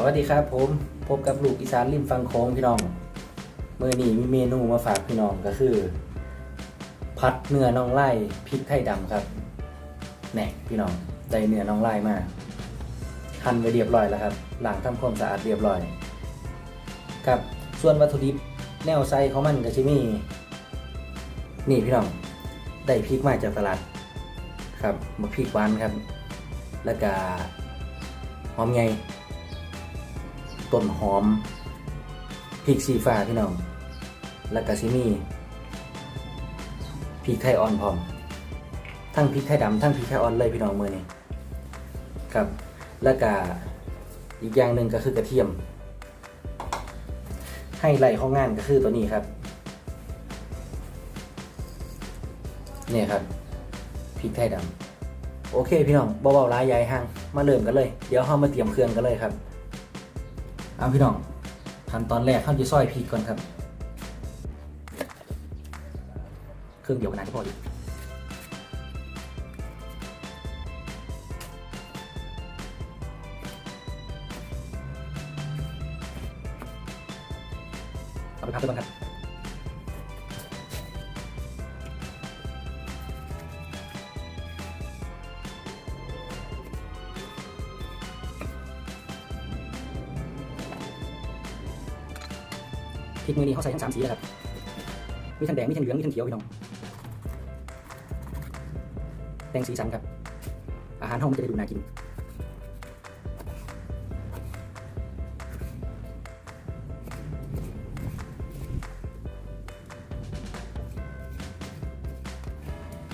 สวัสดีครับผมพบกับลูกอีสานริมฟังโค้งพี่น้องเมื่อนี้มีเมนูมาฝากพี่น้องก็คือ ผัดเนื้อน่องไล่พริกไทยดำครับแหน่พี่น้องได้เนื้อน่องไล่มาหั่นไว้เรียบร้อยแล้วครับล้างทำความสะอาดเรียบร้อยครับส่วนวัตถุดิบแนวไซของมันก็จะมีนี่พี่น้องได้พริกมาจากตลาดครับมาพริกหวานครับ แล้วก็หอมไง ต้นหอมพริกสีฟ้าพี่น้อง แล้วก็ซิมีพริกไทยอ่อนพร้อม ทั้งพริกไทยดำทั้งพริกไทยอ่อนเลยพี่น้องมือนี้ครับ แล้วก็อีกอย่างหนึ่งก็คือกระเทียม ให้ไล่ของงานก็คือตัวนี้ครับเนี่ยครับพริกไทยดำโอเคพี่น้องเบาๆร้ายใหญ่ห่างมาเริ่มกันเลย เดี๋ยวเรามาเตรียมเครื่องกันเลยครับ เอาพี่น้องขั้นตอนแรกเข้าจะซอยพริกก่อนครับ เครื่องเดียวกันนะที่พอดีเอาไปพักด้วยกันครับ พริกมือนี้เขาใส่ทั้งสามสีเลยครับ มีทั้งแดง มีทั้งเหลือง มีทั้งเขียวพี่น้องแต่งสีสันครับ อาหารห้องมันจะได้ดูน่ากิน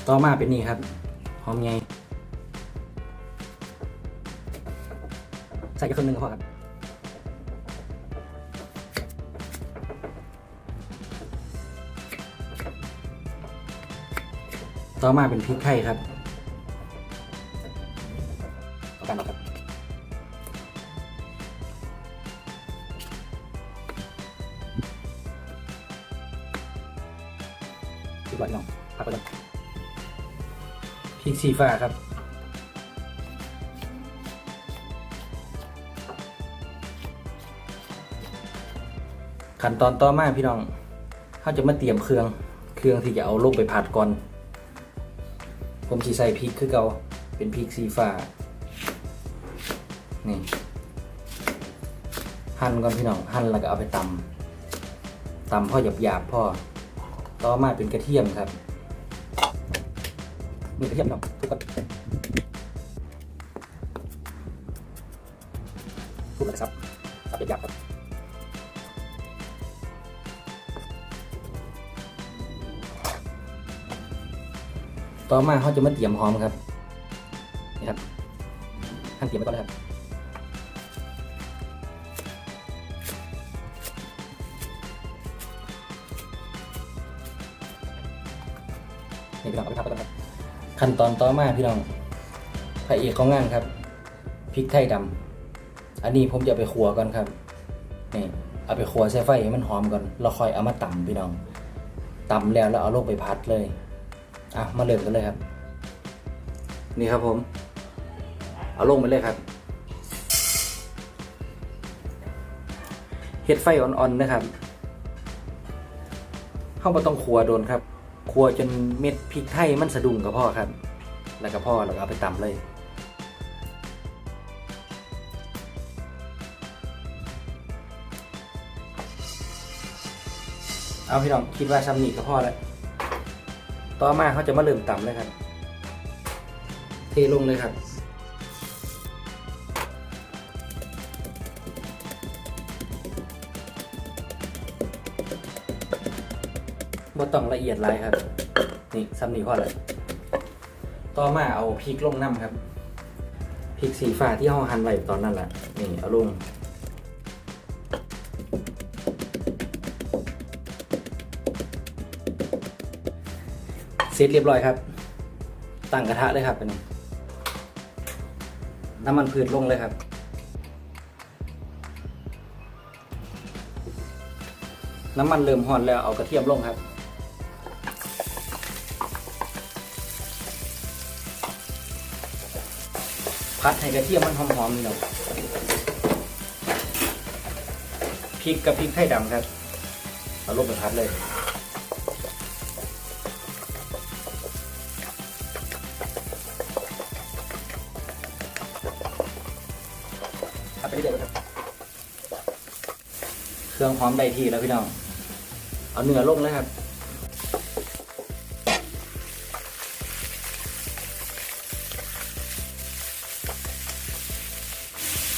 ต่อมาเป็นนี่ครับ หอมไง ใส่แค่ครึ่งหนึ่งก็พอครับ ต่อมาเป็นพริกไทยครับเอากันครับพริกหวานน้องพักไปก่อนพริกสีฟ้าครับขั้นตอนต่อมาพี่น้องเขาจะมาเตรียมเครื่อง เครื่องที่จะเอาลงไปผัดก่อน ผมสีใส่พริกคือเกาเป็นพริกสีฟ้า นี่ หั่นก่อนพี่น้อง หั่นแล้วก็เอาไปตำตำพ่อหยาบๆพ่อ ต่อมาเป็นกระเทียมครับ นี่กระเทียมพี่น้องทุกคนทุกคนนะครับตับหยาบๆครับ ต่อมาเขาจะมาเตรียมหอมครับนี่ครับท่านเตรียมไว้ก่อนนะครับนี่พี่น้องเอาไปพักไว้ก่อนครับขั้นตอนต่อมาพี่น้องพระเอกของงานครับพริกไทยดำอันนี้ผมจะไปขัวก่อนครับนี่เอาไปขัวใส่ไฟให้มันหอมก่อนแล้วค่อยเอามาตำพี่น้องตำแล้วแล้วเอาลงไปพัดเลย อะมาเริ่มกันเลยครับ นี่ครับผม เอาลงไปเลยครับเห็ดไฟอ่อนๆนะครับเข้ามาต้องขัวโดนครับขัวจนเม็ดพริกไทยมันสะดุ้งกับพ่อครับ แล้วก็พ่อแล้วก็เอาไปตำเลยเอาพี่น้องคิดว่าซ้ำนี่ก็พอแล้ว ต่อมาเขาจะมาเริ่มตำเลยครับ เทลงเลยครับ บ่ต้องละเอียดไรครับ นี่ซ้ำนี่พอเลยต่อมาเอาพริกลงน้ำครับพริกสีฟ้าที่ห้องหั่นไว้ตอนนั้นแหละนี่เอาลง เสร็จเรียบร้อยครับ ตั้งกระทะเลยครับเป็นน้ำมันพืชลงเลยครับ น้ำมันเริ่มห่อนแล้วเอากระเทียมลงครับ พัดให้กระเทียมมันหอมๆนี่เนาะพริกกับพริกไทยดำครับเอาลงไปพัดเลย เครื่องพร้อมได้ที่แล้วพี่น้อง เอาเนื้อลงเลยครับ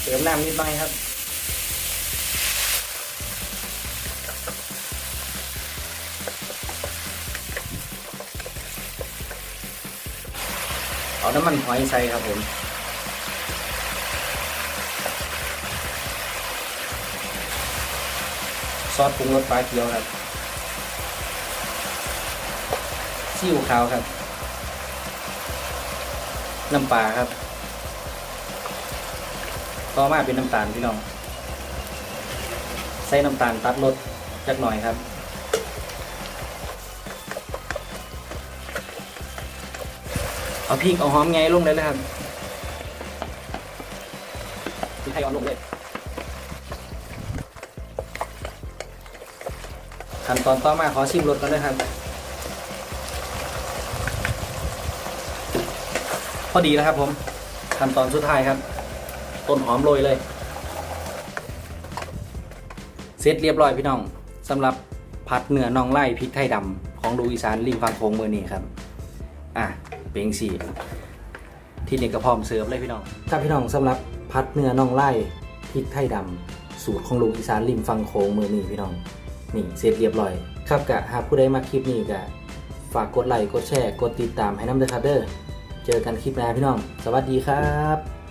เติมน้ำนิดหน่อยครับเอาน้ำมันหอยใส่ครับผม ซอสปรุงรสปลาเกี๊ยวครับซีอิ๊วขาวครับ น้ำปลาครับ ต่อมาเป็นน้ำตาลพี่น้อง ใส่น้ำตาลตัดรสจักหน่อยครับเอาพริกเอาหอมไงลงเลยเลยครับพริกไทยอ่อนลงเลย ขั้นตอนต่อมาขอชิมรสกันด้วยครับ พอดีแล้วครับผมขั้นตอนสุดท้ายครับ ต้นหอมโรยเลย เสร็จเรียบร้อยพี่น้องสำหรับผัดเนื้อน่องไล่พริกไทยดำของดูอีสานริมฟังโค้งมือนี้ครับ อะเป็นสี่ที่นี่ก็พร้อมเสิร์ฟเลยพี่น้องครับพี่น้องสำหรับผัดเนื้อน่องไล่พริกไทยดำสูตรของลูกอีสานริมฟังโค้งมือนี้พี่น้อง นี่เสร็จเรียบร้อย ครับกะหากผู้ใดมาคลิปนี้กะฝากกดไลค์กดแชร์กดติดตามให้น้ำเด้อครับเด้อเจอกันคลิปหน้าพี่น้อง สวัสดีครับ